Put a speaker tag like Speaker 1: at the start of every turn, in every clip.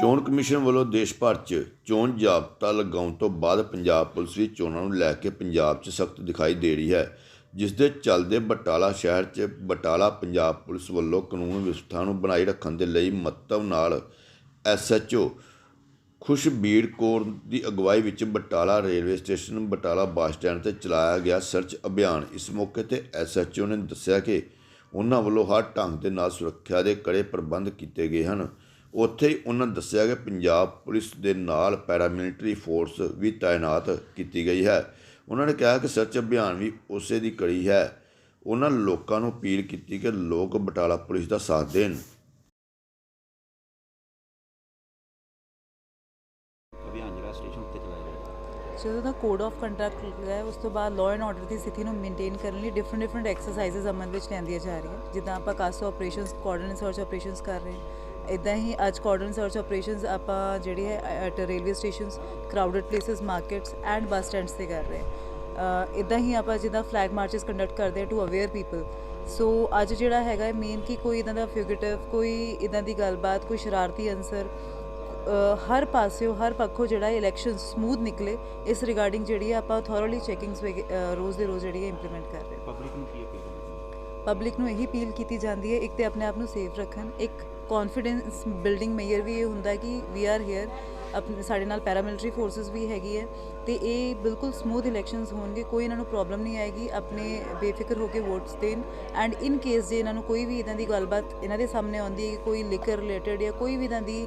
Speaker 1: ਚੋਣ ਕਮਿਸ਼ਨ ਵੱਲੋਂ ਦੇਸ਼ ਭਰ 'ਚ ਚੋਣ ਜਾਬਤਾ ਲਗਾਉਣ ਤੋਂ ਬਾਅਦ ਪੰਜਾਬ ਪੁਲਿਸ ਵੀ ਚੋਣਾਂ ਨੂੰ ਲੈ ਕੇ ਪੰਜਾਬ 'ਚ ਸਖਤ ਦਿਖਾਈ ਦੇ ਰਹੀ ਹੈ ਜਿਸ ਦੇ ਚੱਲਦੇ ਬਟਾਲਾ ਸ਼ਹਿਰ 'ਚ ਬਟਾਲਾ ਪੰਜਾਬ ਪੁਲਿਸ ਵੱਲੋਂ ਕਾਨੂੰਨ ਵਿਵਸਥਾ ਨੂੰ ਬਣਾਈ ਰੱਖਣ ਦੇ ਲਈ ਮਹੱਤਵ ਨਾਲ ਐਸਐਚਓ ਖੁਸ਼ਬੀਰ ਕੌਰ ਦੀ ਅਗਵਾਈ ਵਿੱਚ Batala railway station, Batala bus stand ਤੇ ਚਲਾਇਆ ਗਿਆ ਸਰਚ ਅਭਿਆਨ। ਇਸ ਮੌਕੇ ਤੇ ਐਸਐਚਓ ਨੇ ਦੱਸਿਆ ਕਿ ਉਹਨਾਂ ਵੱਲੋਂ ਹਰ ਢੰਗ ਦੇ ਨਾਲ ਸੁਰੱਖਿਆ ਦੇ ਕੜੇ ਪ੍ਰਬੰਧ ਕੀਤੇ ਗਏ ਹਨ। ਉੱਥੇ ਹੀ ਉਹਨਾਂ ਦੱਸਿਆ ਕਿ ਪੰਜਾਬ ਪੁਲਿਸ ਦੇ ਨਾਲ ਪੈਰਾਮਿਲਟਰੀ ਫੋਰਸ ਵੀ ਤਾਇਨਾਤ ਕੀਤੀ ਗਈ ਹੈ। ਉਹਨਾਂ ਨੇ ਕਿਹਾ ਕਿ ਸਰਚ ਅਭਿਆਨ ਵੀ ਉਸੇ ਦੀ ਕੜੀ ਹੈ। ਉਹਨਾਂ ਲੋਕਾਂ ਨੂੰ ਅਪੀਲ ਕੀਤੀ ਕਿ ਲੋਕ ਬਟਾਲਾ ਪੁਲਿਸ ਦਾ ਸਾਥ ਦੇਣ।
Speaker 2: ਅਭਿਆਨ ਜਿਹੜਾ ਸਟੇਸ਼ਨ ਉੱਤੇ ਚਲਾਇਆ ਜਾਏਗਾ
Speaker 3: ਜਦੋਂ ਦਾ ਕੋਡ ਆਫ ਕੰਡਕਟ ਹੈ। ਉਸ ਤੋਂ ਬਾਅਦ ਲਾਅ ਐਂਡ ਆਰਡਰ ਦੀ ਸਥਿਤੀ ਨੂੰ ਮੇਨਟੇਨ ਕਰਨ ਲਈ ਡਿਫਰੈਂਟ ਡਿਫਰੈਂਟ ਐਕਸਰਸਾਈਜ਼ਸ ਅਮਲ ਵਿੱਚ ਲਿਆਂਦੀਆਂ ਜਾ ਰਹੀਆਂ। ਜਿੱਦਾਂ ਆਪਾਂ CASO operations coordinate search operations ਕਰ ਰਹੇ ਹਾਂ। ਇਦਾਂ ਹੀ ਅੱਜ ਕੋਆਰਡੀਨੇਟ ਸਰਚ ਆਪਰੇਸ਼ਨਸ ਆਪਾਂ ਜਿਹੜੀ ਹੈ at railway stations crowded places markets and bus stands ਤੇ ਕਰ ਰਹੇ ਇਦਾਂ ਹੀ ਆਪਾਂ ਜਿੱਦਾਂ ਫਲੈਗ ਮਾਰਚਸ ਕੰਡਕਟ ਕਰਦੇ ਹਾਂ ਟੂ ਅਵੇਅਰ ਪੀਪਲ ਸੋ ਅੱਜ ਜਿਹੜਾ ਹੈਗਾ ਮੇਨ ਕਿ ਕੋਈ ਇਦਾਂ ਦਾ ਫਿਊਗੇਟਿਵ ਕੋਈ ਇਦਾਂ ਦੀ ਗੱਲਬਾਤ ਕੋਈ ਸ਼ਰਾਰਤੀ ਅਨਸਰ ਹਰ ਪਾਸਿਓ ਹਰ ਪੱਖੋਂ ਜਿਹੜਾ ਇਲੈਕਸ਼ਨ ਸਮੂਥ ਨਿਕਲੇ ਇਸ ਰਿਗਾਰਡਿੰਗ ਜਿਹੜੀ ਆਪਾਂ ਥੋਰਲੀ ਚੈਕਿੰਗਸ ਰੋਜ਼ ਦੇ ਰੋਜ਼ ਜਿਹੜੀ ਹੈ ਇੰਪਲੀਮੈਂਟ ਕਰ ਰਹੇ
Speaker 2: ਪਬਲਿਕ ਨੂੰ ਕੀ ਅਪੀਲ
Speaker 3: ਪਬਲਿਕ ਨੂੰ ਇਹੀ ਅਪੀਲ ਕੀਤੀ ਜਾਂਦੀ ਹੈ ਇੱਕ ਤੇ ਆਪਣੇ ਆਪ ਨੂੰ ਸੇਫ ਰੱਖਣ ਇੱਕ ਕੌਨਫੀਡੈਂਸ ਬਿਲਡਿੰਗ ਮੇਜਰ ਵੀ ਇਹ ਹੁੰਦਾ ਕਿ ਵੀ ਆਰ ਹੇਅਰ ਆਪਣੇ ਸਾਡੇ ਨਾਲ ਪੈਰਾਮਿਲਟਰੀ ਫੋਰਸਸ ਵੀ ਹੈਗੀ ਹੈ, ਤੇ ਇਹ ਬਿਲਕੁਲ ਸਮੂਥ ਇਲੈਕਸ਼ਨਸ ਹੋਣਗੇ, ਕੋਈ ਇਹਨਾਂ ਨੂੰ ਪ੍ਰੋਬਲਮ ਨਹੀਂ ਆਏਗੀ, ਆਪਣੇ ਬੇਫਿਕਰ ਹੋ ਕੇ ਵੋਟਸ ਦੇਣ ਐਂਡ ਇਨ ਕੇਸ ਜੇ ਇਹਨਾਂ ਨੂੰ ਕੋਈ ਵੀ ਇਦਾਂ ਦੀ ਗੱਲਬਾਤ ਇਹਨਾਂ ਦੇ ਸਾਹਮਣੇ ਆਉਂਦੀ ਹੈ ਕਿ ਕੋਈ ਲਿਕਰ ਰਿਲੇਟਡ ਜਾਂ ਕੋਈ ਵੀ ਇਦਾਂ ਦੀ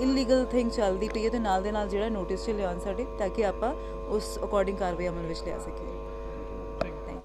Speaker 3: ਇਲੀਗਲ ਥਿੰਗ ਚੱਲਦੀ ਪਈ ਹੈ, ਤੇ ਨਾਲ ਦੇ ਨਾਲ ਜਿਹੜਾ ਨੋਟਿਸ ਚ ਲਿਆਉਣ ਸਾਡੇ, ਤਾਂ ਕਿ ਆਪਾਂ ਉਸ ਅਕੋਰਡਿੰਗ ਕਾਰਵਾਈ ਅਮਲ ਵਿੱਚ ਲਿਆ ਸਕੀਏ।